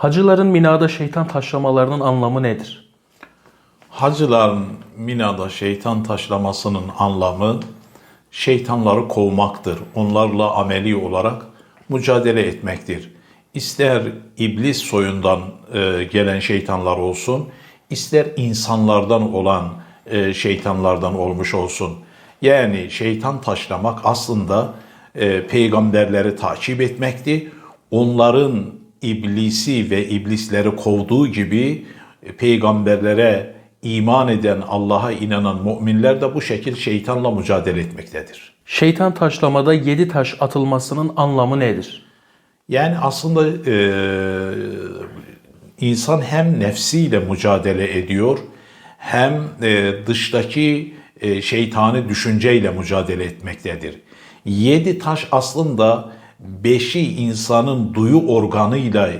Hacıların Mina'da şeytan taşlamalarının anlamı nedir? Hacıların Mina'da şeytan taşlamasının anlamı şeytanları kovmaktır. Onlarla ameli olarak mücadele etmektir. İster iblis soyundan e, gelen şeytanlar olsun, ister insanlardan olan e, şeytanlardan olmuş olsun. Yani şeytan taşlamak aslında e, peygamberleri takip etmekti. Onların iblisi ve iblisleri kovduğu gibi e, peygamberlere iman eden, Allah'a inanan müminler de bu şekil şeytanla mücadele etmektedir. Şeytan taşlamada yedi taş atılmasının anlamı nedir? Yani aslında e, insan hem nefsiyle mücadele ediyor, hem e, dıştaki e, şeytani düşünceyle mücadele etmektedir. Yedi taş aslında beşi insanın duyu organıyla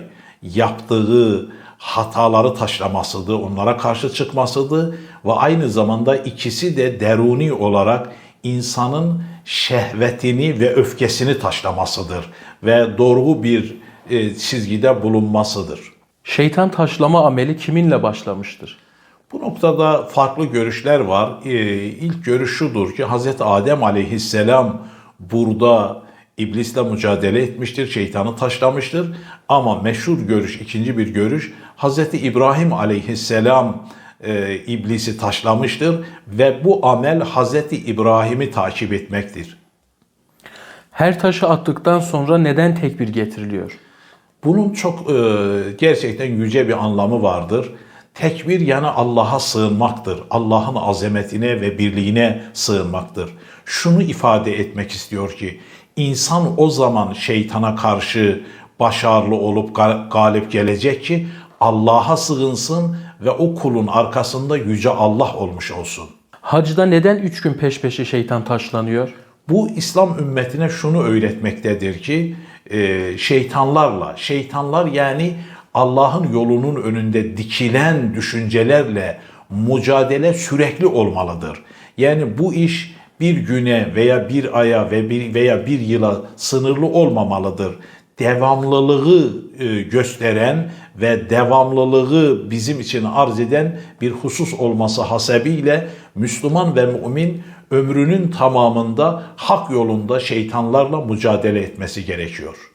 yaptığı hataları taşlamasıdır, onlara karşı çıkmasıdır ve aynı zamanda ikisi de deruni olarak insanın şehvetini ve öfkesini taşlamasıdır ve doğru bir e, çizgide bulunmasıdır. Şeytan taşlama ameli kiminle başlamıştır? Bu noktada farklı görüşler var. Ee, ilk görüş şudur ki Hz. Adem aleyhisselam burada iblisle mücadele etmiştir, şeytanı taşlamıştır. Ama meşhur görüş, ikinci bir görüş, Hz. İbrahim aleyhisselam e, iblisi taşlamıştır ve bu amel Hz. İbrahim'i takip etmektir. Her taşı attıktan sonra neden tekbir getiriliyor? Bunun çok e, gerçekten yüce bir anlamı vardır. Tekbir yani Allah'a sığınmaktır. Allah'ın azametine ve birliğine sığınmaktır. Şunu ifade etmek istiyor ki insan o zaman şeytana karşı başarılı olup ga- galip gelecek ki Allah'a sığınsın ve o kulun arkasında yüce Allah olmuş olsun. Hacda neden üç gün peş peşe şeytan taşlanıyor? Bu İslam ümmetine şunu öğretmektedir ki e, şeytanlarla, şeytanlar yani Allah'ın yolunun önünde dikilen düşüncelerle mücadele sürekli olmalıdır. Yani bu iş bir güne veya bir aya ve bir veya bir yıla sınırlı olmamalıdır. Devamlılığı e, gösteren ve devamlılığı bizim için arz eden bir husus olması hasebiyle Müslüman ve mümin ömrünün tamamında hak yolunda şeytanlarla mücadele etmesi gerekiyor.